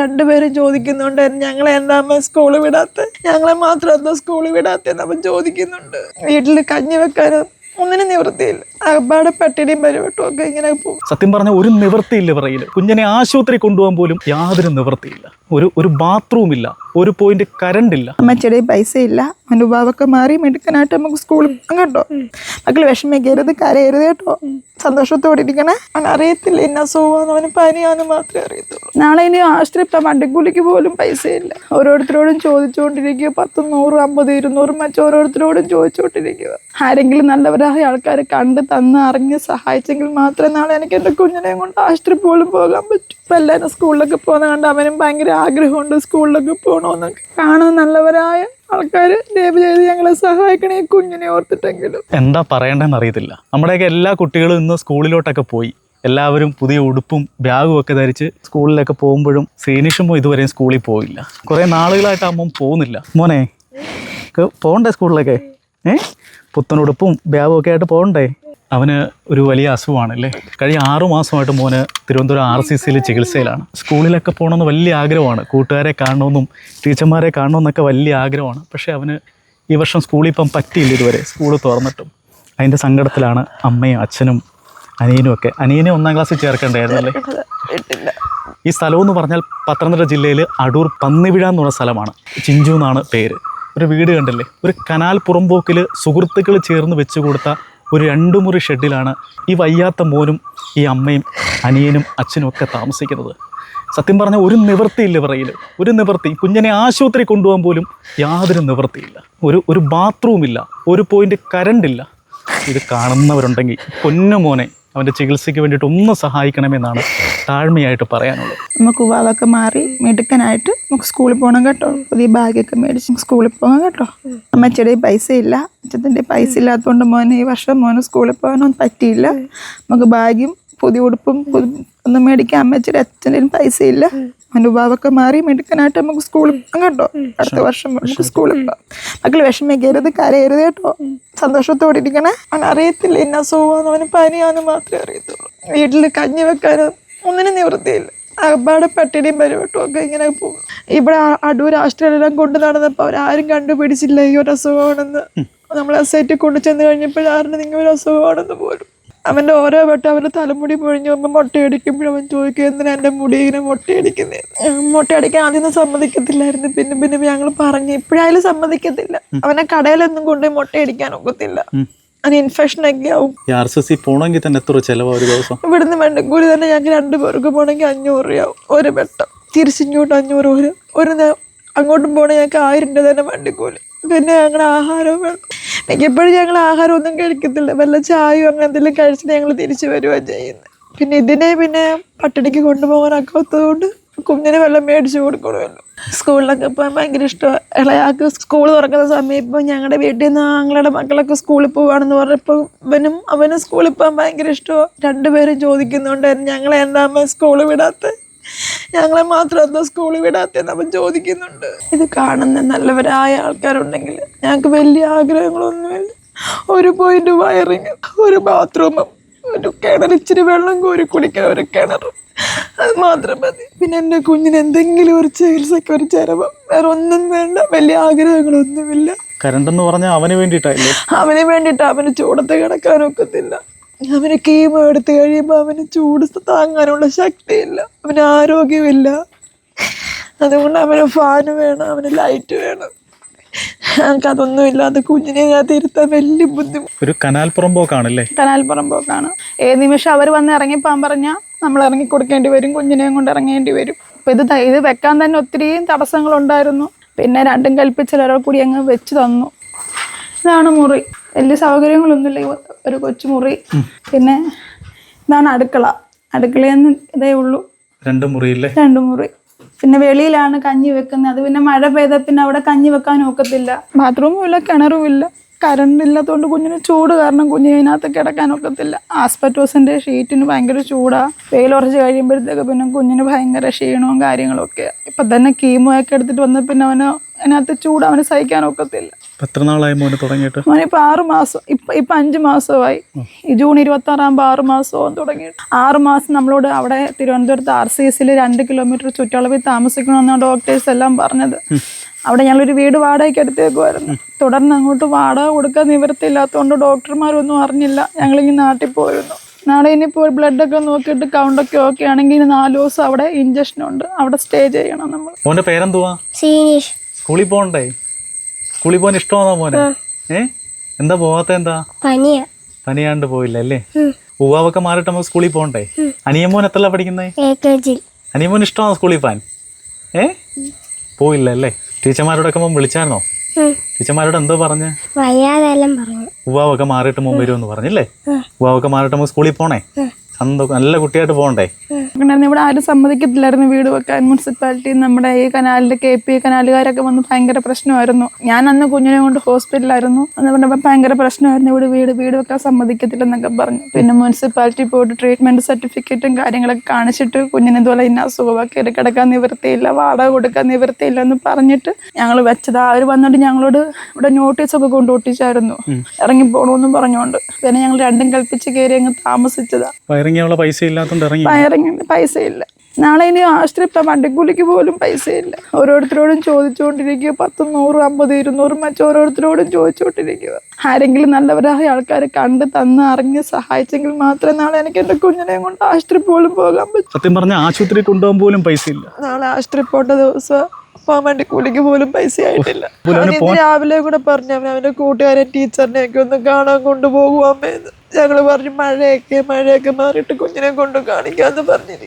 രണ്ടുപേരും ചോദിക്കുന്നുണ്ട് ഞങ്ങളെ എന്താ അമ്മ സ്കൂളിൽ വിടാത്ത? ഞങ്ങളെ മാത്രം എന്താ സ്കൂളിൽ വിടാത്തെന്ന് അപ്പം ചോദിക്കുന്നുണ്ട്. വീട്ടിൽ കഞ്ഞി വെക്കാനും ഒന്നിനും നിവൃത്തിയില്ല. അപ്പാടെ പട്ടിണിയും പരിപെട്ടും ഒക്കെ ഇങ്ങനെ പോകും. സത്യം പറഞ്ഞാൽ ഒരു നിവൃത്തിയില്ല പറയില്ല കുഞ്ഞിനെ ആശുപത്രി കൊണ്ടുപോകാൻ പോലും യാതൊരു നിവൃത്തിയില്ല. ഒരു ഒരു ബാത്റൂം ഇല്ല. ഒരു പോയിന്റ് കറണ്ട് ഇല്ല. അമ്മച്ചിയുടെ പൈസ ഇല്ല. അനുഭാവമൊക്കെ മാറി മെടുക്കാനായിട്ട് നമുക്ക് സ്കൂളിൽ കേട്ടോ മക്കൾ വിഷമിക്കരുത് കരയരുത് കേട്ടോ. സന്തോഷത്തോടെ ഇരിക്കണേ. അവൻ അറിയത്തില്ല ഇന്ന അസുഖമാണെന്ന് അവന് പനിയാന്ന് മാത്രമേ അറിയത്തുള്ളൂ. നാളെ ഇനി ആശുപത്രി ഇപ്പം വണ്ടിക്കൂലിക്ക് പോലും പൈസ ഇല്ല. ഓരോരുത്തരോടും ചോദിച്ചുകൊണ്ടിരിക്കുക. പത്തും നൂറും അമ്പത് ഇരുന്നൂറും വെച്ച് ഓരോരുത്തരോടും ചോദിച്ചുകൊണ്ടിരിക്കുക. ആരെങ്കിലും നല്ലവരായ ആൾക്കാരെ കണ്ട് തന്ന് അറിഞ്ഞ് സഹായിച്ചെങ്കിൽ മാത്രമേ നാളെ എനിക്ക് എന്റെ കുഞ്ഞിനെയും കൊണ്ട് ആശുപത്രി പോലും പോകാൻ പറ്റൂ. ഇപ്പം എല്ലാവരും സ്കൂളിലൊക്കെ പോകുന്ന കണ്ട് അവനും ഭയങ്കര ആഗ്രഹമുണ്ട്. സ്കൂളിലൊക്കെ പോകണമെന്നൊക്കെ കാണാൻ നല്ലവരായ ആൾക്കാർ ദയവ് ചെയ്ത് ഞങ്ങളെ സഹായിക്കണേ കുഞ്ഞിനെ ഓർത്തിട്ടെങ്കിലും. എന്താ പറയേണ്ടതെന്ന് അറിയത്തില്ല. നമ്മുടെയൊക്കെ എല്ലാ കുട്ടികളും ഇന്ന് സ്കൂളിലോട്ടൊക്കെ പോയി. എല്ലാവരും പുതിയ ഉടുപ്പും ബാഗും ഒക്കെ ധരിച്ച് സ്കൂളിലൊക്കെ പോകുമ്പോഴും സീനിഷുമോ ഇതുവരെയും സ്കൂളിൽ പോയില്ല. കുറേ നാളുകളായിട്ട് അമ്മ പോകുന്നില്ല. മോനെ പോകണ്ടേ സ്കൂളിലൊക്കെ? ഏ? പുത്തനുടുപ്പും ബാഗും ഒക്കെ ആയിട്ട് പോകണ്ടേ? അവന് ഒരു വലിയ അസുഖമാണല്ലേ? കഴിഞ്ഞ ആറു മാസമായിട്ട് മോന് തിരുവനന്തപുരം ആർ സി സിയിൽ ചികിത്സയിലാണ്. സ്കൂളിലൊക്കെ പോകണമെന്ന് വലിയ ആഗ്രഹമാണ്. കൂട്ടുകാരെ കാണണമെന്നും ടീച്ചർമാരെ കാണണമെന്നൊക്കെ വലിയ ആഗ്രഹമാണ്. പക്ഷേ അവന് ഈ വർഷം സ്കൂളിൽ ഇപ്പം പറ്റിയില്ല ഇതുവരെ. സ്കൂൾ തുറന്നിട്ടും. അതിന്റെ സങ്കടത്തിലാണ് അമ്മയും അച്ഛനും അനിയനും ഒക്കെ. അനിയനെ ഒന്നാം ക്ലാസ്സിൽ ചേർക്കണ്ടായിരുന്നല്ലേ ഈ സ്ഥലം എന്ന് പറഞ്ഞാൽ പത്തനംതിട്ട ജില്ലയിൽ അടൂർ പന്നിവിഴ എന്ന് സ്ഥലമാണ്. ചിഞ്ചു എന്നാണ് പേര്. ഒരു വീട് കണ്ടില്ലേ? ഒരു കനാൽ പുറമ്പോക്കിൽ സുഹൃത്തുക്കൾ ചേർന്ന് വെച്ചു കൊടുത്ത ഒരു രണ്ടു മുറി ഷെഡിലാണ് ഈ വയ്യാത്ത മോനും ഈ അമ്മയും അനിയനും അച്ഛനും ഒക്കെ താമസിക്കുന്നത്. സത്യം പറഞ്ഞാൽ ഒരു നിവൃത്തിയില്ല പറയില്ല ഒരു നിവൃത്തി. കുഞ്ഞിനെ ആശുപത്രി കൊണ്ടുപോകാൻ പോലും യാതൊരു നിവൃത്തിയില്ല. ഒരു ഒരു ബാത്റൂമില്ല ഒരു പോയിന്റ് കരണ്ടില്ല ഇത് കാണുന്നവരുണ്ടെങ്കിൽ പൊന്നു മോനെ. അവന്റെ ചികിത്സയ്ക്ക് വേണ്ടിയിട്ട് ഒന്ന് സഹായിക്കണമെന്നാണ് താഴ്മയായിട്ട് പറയാനുള്ളത്. നമുക്ക് ഉവാവൊക്കെ മാറി മിടുക്കനായിട്ട് നമുക്ക് സ്കൂളിൽ പോകണം കേട്ടോ. പുതിയ ബാഗൊക്കെ മേടിച്ച് സ്കൂളിൽ പോകണം കേട്ടോ. അമ്മച്ചയുടെ പൈസ ഇല്ല അച്ഛത്തിന്റെ പൈസ ഇല്ലാത്തതുകൊണ്ട് മോനെ ഈ വർഷം മോന് സ്കൂളിൽ പോകാനൊന്നും പറ്റിയില്ല. നമുക്ക് ബാഗും പുതിയ ഉടുപ്പും ഒന്നും മേടിക്കാൻ അമ്മച്ചയുടെ പൈസ ഇല്ല അനുഭാവമൊക്കെ മാറി മിടുക്കനായിട്ട് നമുക്ക് സ്കൂളിൽ കണ്ടോ കേട്ടോ. അടുത്ത വർഷം നമുക്ക് സ്കൂളിൽ പോകാം. മക്കൾ വിഷമിക്കരുത് കരയരുത് കേട്ടോ. സന്തോഷത്തോടെ ഇരിക്കണേ. അവൻ അറിയത്തില്ല ഇന്ന അസുഖമാണെന്ന് അവന് പനിയാന്ന് മാത്രമേ അറിയത്തുള്ളൂ. വീട്ടിൽ കഞ്ഞി വെക്കാനും ഒന്നിനും നിവൃത്തിയില്ല. അപ്പാടെ പട്ടിണിയും പരിപാട്ടും ഒക്കെ ഇങ്ങനെ പോകും. ഇവിടെ അടൂർ ആസ്ട്രേലിയെല്ലാം കൊണ്ടു നടന്നപ്പോൾ അവരാരും കണ്ടുപിടിച്ചില്ല ഈ ഒരു അസുഖമാണെന്ന്. നമ്മൾ സൈറ്റിൽ കൊണ്ടു ചെന്ന് ആരും നിങ്ങൾ ഒരു അസുഖമാണെന്ന് പോലും. അവന്റെ ഓരോ വട്ടം അവന്റെ തലമുടി പൊഴിഞ്ഞു പോകുമ്പോൾ മുട്ടയടിക്കുമ്പോഴും അവൻ ചോദിക്കും എന്തിനാ എന്റെ മുടി ഇങ്ങനെ മുട്ടയടിക്കുന്നത് മുട്ടയടിക്കാൻ ആദ്യമൊന്നും സമ്മതിക്കത്തില്ലായിരുന്നു. പിന്നെ പിന്നെ ഞങ്ങൾ പറഞ്ഞു ഇപ്പോഴായാലും സമ്മതിക്കത്തില്ല. അവനെ കടയിലൊന്നും കൊണ്ടുപോയി മുട്ടയടിക്കാൻ ഒക്കത്തില്ല. അതിന് ഇൻഫെക്ഷൻ ഒക്കെ ആവും. ആർ എസ് പോകണമെങ്കിൽ തന്നെ എത്ര ചിലവാ ഒരു ദിവസം? ഇവിടുന്ന് വെണ്ടക്കൂലി തന്നെ ഞങ്ങൾക്ക് രണ്ട് പേർക്ക് പോകണമെങ്കിൽ അഞ്ഞൂറ് രൂപയാവും ഒരു വെട്ടം. തിരിച്ചിങ്ങോട്ട് അഞ്ഞൂറ് ഒരു ഒരു അങ്ങോട്ടും പോകണമെങ്കിൽ ഞങ്ങൾക്ക് ആയിരം രൂപ തന്നെ വണ്ടിക്കൂലി പിന്നെ ഞങ്ങളുടെ ആഹാരവും വേണം മിക്കപ്പോഴും ഞങ്ങൾ ആഹാരം ഒന്നും കഴിക്കത്തില്ല. വല്ല ചായയോ അങ്ങനെ എന്തെങ്കിലും കഴിച്ചിട്ട് ഞങ്ങൾ തിരിച്ചു വരികയാണ് ചെയ്യുന്നത് പിന്നെ ഇതിനെ പിന്നെ പട്ടിണിക്ക് കൊണ്ടുപോകാനൊക്കാത്തതുകൊണ്ട് കുഞ്ഞിന് വെള്ളം മേടിച്ചു കൊടുക്കണമല്ലോ. സ്കൂളിലൊക്കെ പോകാൻ ഭയങ്കര ഇഷ്ടമാണ് ഇളയാൾക്ക് സ്കൂൾ തുറക്കുന്ന സമയം ഇപ്പം ഞങ്ങളുടെ വീട്ടിൽ നിന്ന് ആങ്ങളുടെ മക്കളൊക്കെ സ്കൂളിൽ പോവാണെന്ന് പറഞ്ഞപ്പോൾ ഇവനും അവനും സ്കൂളിൽ പോകാൻ ഭയങ്കര ഇഷ്ടമാണ് രണ്ടുപേരും ചോദിക്കുന്നുണ്ട് ഞങ്ങളെ എന്താ സ്കൂളിൽ വിടാത്ത? ഞങ്ങളെ മാത്രം എന്താ സ്കൂളിൽ വിടാത്തെന്ന് അവൻ ചോദിക്കുന്നുണ്ട്. ഇത് കാണുന്ന നല്ലവരായ ആൾക്കാരുണ്ടെങ്കിൽ ഞങ്ങൾക്ക് വലിയ ആഗ്രഹങ്ങളൊന്നുമില്ല. ഒരു പോയിന്റ് വയറിങ് ഒരു ബാത്റൂമും ഒരു കിണർ ഇച്ചിരി വെള്ളം കോരി കുടിക്കാൻ ഒരു കിണറും അത് മാത്രം മതി. പിന്നെ എന്റെ കുഞ്ഞിന് എന്തെങ്കിലും ഒരു ചികിത്സയ്ക്ക് ഒരു ചിലവ് വേറെ ഒന്നും വേണ്ട. വലിയ ആഗ്രഹങ്ങളൊന്നുമില്ല. കരണ്ടെന്ന് പറഞ്ഞാൽ അവന് വേണ്ടിയിട്ടല്ലേ അവന് വേണ്ടിയിട്ട് അവന് ചൂടത്ത് കിടക്കാനൊക്കത്തില്ല അവന് കീമോ എടുത്ത് കഴിയുമ്പോൾ അവന് ചൂട് താങ്ങാനുള്ള ശക്തിയില്ല. അവന് ആരോഗ്യമില്ല. അതുകൊണ്ട് അവന് ഫാന് വേണം അവന് ലൈറ്റ് വേണം. ഞങ്ങൾക്ക് അതൊന്നും ഇല്ലാതെ കുഞ്ഞിനെ ഞാൻ തിരുത്താൻ വലിയ ബുദ്ധിമുട്ട് ഒരു കനാൽ പുറമ്പോക്കാണല്ലേ? കനാൽ പുറമ്പോക്കാണ്. ഏത് നിമിഷം അവർ വന്ന് ഇറങ്ങിപ്പോകാൻ പറഞ്ഞാൽ നമ്മൾ ഇറങ്ങി കൊടുക്കേണ്ടി വരും കുഞ്ഞിനെയും കൊണ്ട് ഇറങ്ങേണ്ടി വരും. അപ്പം ഇത് ഇത് വെക്കാൻ തന്നെ ഒത്തിരിയും തടസ്സങ്ങളുണ്ടായിരുന്നു. പിന്നെ രണ്ടും കൽപ്പിച്ച് ഒരാൾ കൂടി അങ്ങ് വെച്ച് തന്നു. ഇതാണ് മുറി. വലിയ സൗകര്യങ്ങളൊന്നുമില്ല. ഒരു കൊച്ചുമുറി. പിന്നെ ഇതാണ് അടുക്കള. അടുക്കളയെന്ന് ഇതേ ഉള്ളൂ. രണ്ട് മുറിയില്ലേ? രണ്ട് മുറി. പിന്നെ വെളിയിലാണ് കഞ്ഞി വെക്കുന്നത്. അത് പിന്നെ മഴ പെയ്താൽ പിന്നെ അവിടെ കഞ്ഞി വെക്കാൻ ഒക്കത്തില്ല. ബാത്റൂമും ഇല്ല കിണറും ഇല്ല. കറണ്ട് ഇല്ലാത്തതുകൊണ്ട് കുഞ്ഞിന് ചൂട് കാരണം കുഞ്ഞിന് ഇതിനകത്ത് കിടക്കാൻ ഒക്കത്തില്ല. ആസ്പെറ്റോസിന്റെ ഷീറ്റിന് ഭയങ്കര ചൂടാ. വെയിലുറച്ച് കഴിയുമ്പോഴത്തേക്ക് പിന്നെ കുഞ്ഞിന് ഭയങ്കര ക്ഷീണവും കാര്യങ്ങളും ഒക്കെ ഇപ്പൊ തന്നെ കീമോ ഒക്കെ എടുത്തിട്ട് വന്ന പിന്നെ അവന് അതിനകത്ത് ചൂട് അവന് സഹിക്കാനൊക്കത്തില്ല എത്ര നാളായി മോന് തുടങ്ങിയിട്ട്? മോനിപ്പോൾ ആറ് മാസം ഇപ്പം ഇപ്പം അഞ്ച് മാസമായി. ഈ ജൂൺ ഇരുപത്തി ആറാകുമ്പോൾ ആറ് മാസവും തുടങ്ങിയിട്ട്. ആറ് മാസം നമ്മളോട് അവിടെ തിരുവനന്തപുരത്ത് ആർ സി എസിൽ രണ്ട് കിലോമീറ്റർ ചുറ്റളവിൽ താമസിക്കണമെന്നാണ് ഡോക്ടേഴ്സ് എല്ലാം പറഞ്ഞത്. അവിടെ ഞങ്ങളൊരു വീട് വാടകയ്ക്ക് എടുത്തേക്കുമായിരുന്നു തുടർന്ന് അങ്ങോട്ട് വാടക കൊടുക്കാൻ നിവൃത്തിയില്ലാത്തതുകൊണ്ട് ഡോക്ടർമാരൊന്നും അറിഞ്ഞില്ല. ഞങ്ങളിങ്ങനെ നാട്ടിൽ പോയിരുന്നു. നാളെ ഇനിയിപ്പോൾ ബ്ലഡൊക്കെ നോക്കിയിട്ട് കൗണ്ടൊക്കെ ഓക്കെ ആണെങ്കിൽ ഇനി നാല് ദിവസം അവിടെ ഇഞ്ചക്ഷൻ ഉണ്ട്. അവിടെ സ്റ്റേ ചെയ്യണം നമ്മൾ. പേരെന്തുവാ? സീനീഷ് സ്കൂളിൽ പോകണ്ടേ സ്കൂളിൽ പോകാൻ ഇഷ്ടമാണോ മോനെ? ഏ? എന്താ പോവാത്ത എന്താ? പനിയ. പനിയാണ്ട് പോയില്ല അല്ലേ? ഉവാവൊക്കെ മാറിട്ട് നമുക്ക് സ്കൂളിൽ പോകണ്ടേ അനിയമ്മോൻ എത്രല്ല പഠിക്കുന്നേ? A K G. അനിയമ്മോൻ ഇഷ്ടമാണോ സ്കൂളിൽ പോകാൻ? ഏ? പോയില്ല അല്ലേ? ടീച്ചർമാരോടൊക്കെ മുമ്പ് വിളിച്ചായിരുന്നോ? ടീച്ചർമാരോട് എന്തോ പറഞ്ഞ്? വയ്യാതെല്ലാം പറഞ്ഞു. ഉവാവൊക്കെ മാറിയിട്ട് മുമ്പ് വരുമെന്ന് പറഞ്ഞില്ലേ? ഉവാവൊക്കെ മാറിയിട്ട് നമുക്ക് സ്കൂളിൽ പോണേ? സന്തോഷം നല്ല കുട്ടിയായിട്ട് പോകണ്ടേ? ഇവിടെ ആരും സമ്മതിക്കത്തില്ലായിരുന്നു വീട് വെക്കാൻ. മുനിസിപ്പാലിറ്റി നമ്മുടെ ഈ കനാലിന്റെ കെ പി കനാലുകാരൊക്കെ വന്ന് ഭയങ്കര പ്രശ്നമായിരുന്നു. ഞാൻ അന്ന് കുഞ്ഞിനെ കൊണ്ട് ഹോസ്പിറ്റലായിരുന്നു അന്ന് പറഞ്ഞപ്പോൾ ഭയങ്കര പ്രശ്നമായിരുന്നു. ഇവിടെ വീട് വീട് വെക്കാൻ സമ്മതിക്കത്തില്ലെന്നൊക്കെ പറഞ്ഞു. പിന്നെ മുനിസിപ്പാലിറ്റി പോയിട്ട് ട്രീറ്റ്മെന്റ് സർട്ടിഫിക്കറ്റും കാര്യങ്ങളൊക്കെ കാണിച്ചിട്ട് കുഞ്ഞിനെ ഇതുപോലെ ഇന്ന സുഖമാക്കി കയറി കിടക്കാൻ നിവൃത്തിയില്ല വാടക കൊടുക്കാൻ നിവൃത്തിയില്ല എന്ന് പറഞ്ഞിട്ട് ഞങ്ങൾ വെച്ചത്. അവർ വന്നിട്ട് ഞങ്ങളോട് ഇവിടെ നോട്ടീസൊക്കെ കൊണ്ട് ഒട്ടിച്ചായിരുന്നു. ഇറങ്ങി പോകണമെന്നും പറഞ്ഞുകൊണ്ട് പിന്നെ ഞങ്ങൾ രണ്ടും കൽപ്പിച്ച് കയറി അങ്ങ് താമസിച്ചതാ. വയറിങ്ങാനുള്ള പൈസ ഇല്ലാത്തതുകൊണ്ട് ഇറങ്ങി ഇറങ്ങിയിട്ട് പൈസ ഇല്ല നാളെ ഇനി ആശുപത്രി ഇപ്പം വണ്ടിക്കൂലിക്ക് പോലും പൈസയില്ല. ഓരോരുത്തരോടും ചോദിച്ചുകൊണ്ടിരിക്കുക പത്തും നൂറും അമ്പത് ഇരുന്നൂറും വെച്ച് ഓരോരുത്തരോടും ചോദിച്ചുകൊണ്ടിരിക്കുക ആരെങ്കിലും നല്ലവരായ ആൾക്കാരെ കണ്ട് തന്ന് അറിഞ്ഞ് സഹായിച്ചെങ്കിൽ മാത്രമേ നാളെ എനിക്ക് എന്റെ കുഞ്ഞിനെയും കൊണ്ട് ആശുപത്രി പോലും പോകാൻ പറ്റൂ. സത്യം പറഞ്ഞ ആശുപത്രി കൊണ്ടുപോകാൻ പോലും പൈസ ഇല്ല നാളെ ആശുപത്രി പോട്ട ദിവസം പോകാൻ വേണ്ടി കൂലിക്ക് പോലും പൈസ ആയിട്ടില്ല. ഇന്ന് രാവിലെ കൂടെ പറഞ്ഞു അവൻ അവന്റെ കൂട്ടുകാരൻ ടീച്ചറിനെ ഒക്കെ ഒന്ന് കാണാൻ കൊണ്ടുപോകുവാമ്മേന്ന് ഞങ്ങൾ പറഞ്ഞു മഴയൊക്കെ മഴയൊക്കെ മാറിയിട്ട് കുഞ്ഞിനെ കൊണ്ട് കാണിക്കാന്ന് പറഞ്ഞിരിക്കും